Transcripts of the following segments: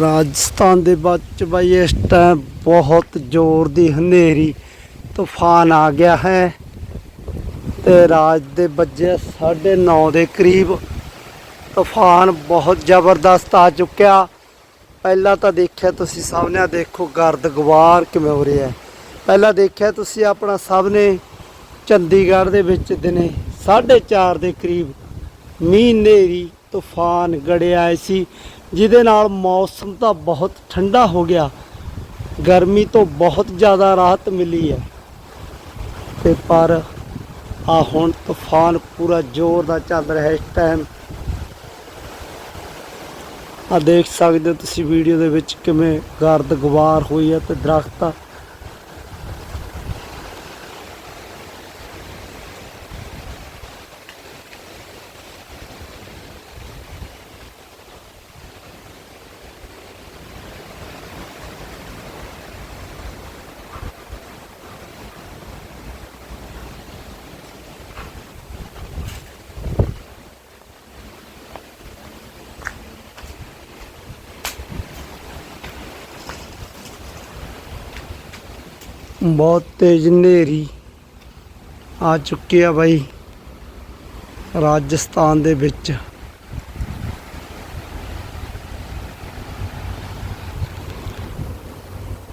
ਰਾਜਸਥਾਨ ਦੇ ਵਿੱਚ ਬਾਈ, ਇਸ ਟਾਈਮ ਬਹੁਤ ਜ਼ੋਰ ਦੀ ਹਨੇਰੀ, ਤੂਫਾਨ ਆ ਗਿਆ ਹੈ ਤੇ ਰਾਜ ਦੇ ਵੱਜੇ 9:30 ਦੇ ਕਰੀਬ ਤੂਫਾਨ ਬਹੁਤ ਜ਼ਬਰਦਸਤ ਆ ਚੁੱਕਿਆ। ਪਹਿਲਾਂ ਤਾਂ ਦੇਖਿਆ ਤੁਸੀਂ ਸਭ ਨੇ ਦੇਖੋ ਗਰਦ ਗਵਾਰ ਕਿਵੇਂ ਹੋ ਰਿਹਾ ਪਹਿਲਾਂ ਦੇਖਿਆ ਤੁਸੀਂ ਆਪਣਾ ਸਭ ਨੇ ਚੰਡੀਗੜ੍ਹ ਦੇ ਵਿੱਚ ਦਿਨੇ 4:30 ਦੇ ਕਰੀਬ ਮੀਂਹ, ਹਨੇਰੀ, ਤੂਫਾਨ ਗੜਿਆ ਆਏ ਸੀ। ਜਿਹਦੇ ਨਾਲ ਮੌਸਮ ਤਾਂ ਬਹੁਤ ਠੰਡਾ ਹੋ ਗਿਆ। ਗਰਮੀ ਤੋਂ ਬਹੁਤ ਜ਼ਿਆਦਾ ਰਾਹਤ ਮਿਲੀ ਹੈ। ਤੇ ਪਰ ਆ ਹੁਣ ਤੂਫਾਨ ਪੂਰਾ ਜ਼ੋਰ ਦਾ ਚੱਲ ਰਿਹਾ ਇਸ ਟਾਈਮ ਆ ਦੇਖ ਸਕਦੇ ਹੋ ਤੁਸੀਂ ਵੀਡੀਓ ਦੇ ਵਿੱਚ ਕਿਵੇਂ ਗਰਦ ਗਵਾਰ ਹੋਈ ਹੈ ਤੇ ਦਰਖਤ ਬਹੁਤ ਤੇਜ਼ ਹਨੇਰੀ ਆ ਚੁੱਕੀ ਆ ਬਾਈ, ਰਾਜਸਥਾਨ ਦੇ ਵਿੱਚ।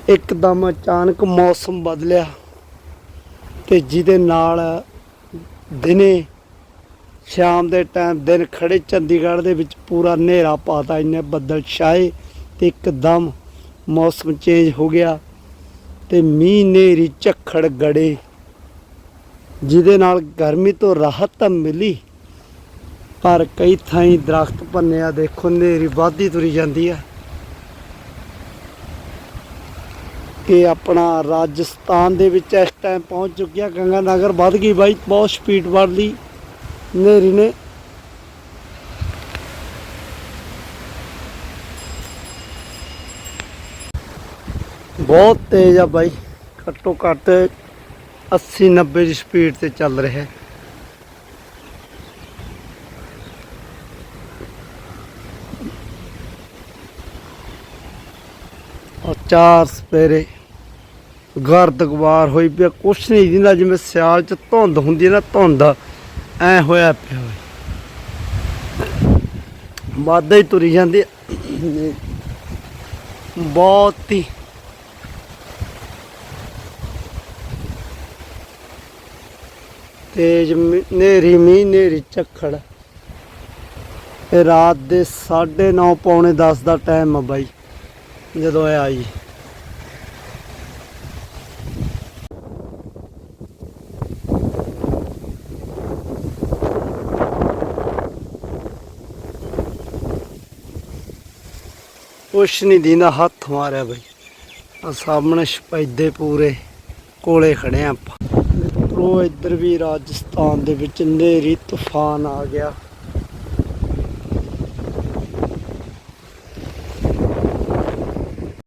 ਇੱਕਦਮ ਅਚਾਨਕ ਮੌਸਮ ਬਦਲਿਆ ਤੇ ਜਿਹਦੇ ਨਾਲ ਦਿਨੇ ਸ਼ਾਮ ਦੇ ਟਾਈਮ ਦਿਨ ਖੜੇ ਚੰਡੀਗੜ੍ਹ ਦੇ ਵਿੱਚ ਪੂਰਾ ਹਨੇਰਾ ਪਾਤਾ ਇਹਨੇ ਬੱਦਲ ਛਾਏ ਤੇ ਇੱਕਦਮ ਮੌਸਮ ਚੇਂਜ ਹੋ ਗਿਆ। ਤੇ ਮੀਂਹ ਨੇਰੀ ਝੱਖੜ ਗੜੇ। ਜਿਹਦੇ ਨਾਲ ਗਰਮੀ ਤੋਂ ਰਾਹਤ ਤਾਂ ਮਿਲੀ, ਪਰ ਕਈ ਥਾਈਂ ਦਰਖਤ ਭੰਨਿਆ ਦੇਖੋ ਨੇਰੀ ਵਾਧੀ ਤੁਰੀ ਜਾਂਦੀ ਆ। ਕਿ ਆਪਣਾ ਰਾਜਸਥਾਨ ਦੇ ਵਿੱਚ ਇਸ ਟਾਈਮ ਪਹੁੰਚ ਚੁੱਕਿਆ ਗੰਗਾ ਨਗਰ ਵੱਧ ਗਈ ਬਾਈ, ਬਹੁਤ ਸਪੀਡ ਵੱਧ ਲਈ ਨੇਰੀ ਨੇ। ਬਹੁਤ ਤੇਜ਼ ਆ ਬਾਈ। ਘੱਟੋ ਘੱਟ 80 90 ਦੀ ਸਪੀਡ ਤੇ ਚੱਲ ਰਿਹਾ ਔਰ ਚਾਰ ਸਪੇਰੇ ਗਰਦ ਗਵਾਰ ਹੋਈ ਪਿਆ ਕੁਛ ਨਹੀਂ ਦਿੰਦਾ, ਜਿਵੇਂ ਸਿਆਲ ਚ ਧੁੰਦ ਹੁੰਦੀ ਹੈ ਨਾ, ਧੁੰਦ ਐ ਹੋਇਆ ਪਿਆ ਹੋਇਆ। ਵਾਧਾ ਹੀ ਤੁਰੀ ਜਾਂਦੀ ਬਹੁਤ ਹੀ ਤੇਜ਼ ਨੇਰੀ ਮੀਂਹ ਨੇਰੀ ਝੱਖੜ। ਇਹ ਰਾਤ ਦੇ 9:30 ਪੌਣੇ 10 ਦਾ ਟਾਈਮ ਆ ਬਾਈ, ਜਦੋਂ ਇਹ ਆਈ। ਕੁਛ ਨਹੀਂ ਦੀਨਾ ਹੱਥ ਮਾਰਿਆ ਬਈ। ਆ ਸਾਹਮਣੇ ਸਪੈਦੇ ਪੂਰੇ ਕੋਲੇ ਖੜੇ ਆ ਆਪਾਂ ਇੱਧਰ ਵੀ ਰਾਜਸਥਾਨ ਦੇ ਵਿੱਚ ਹਨੇਰੀ ਤੂਫਾਨ ਆ ਗਿਆ।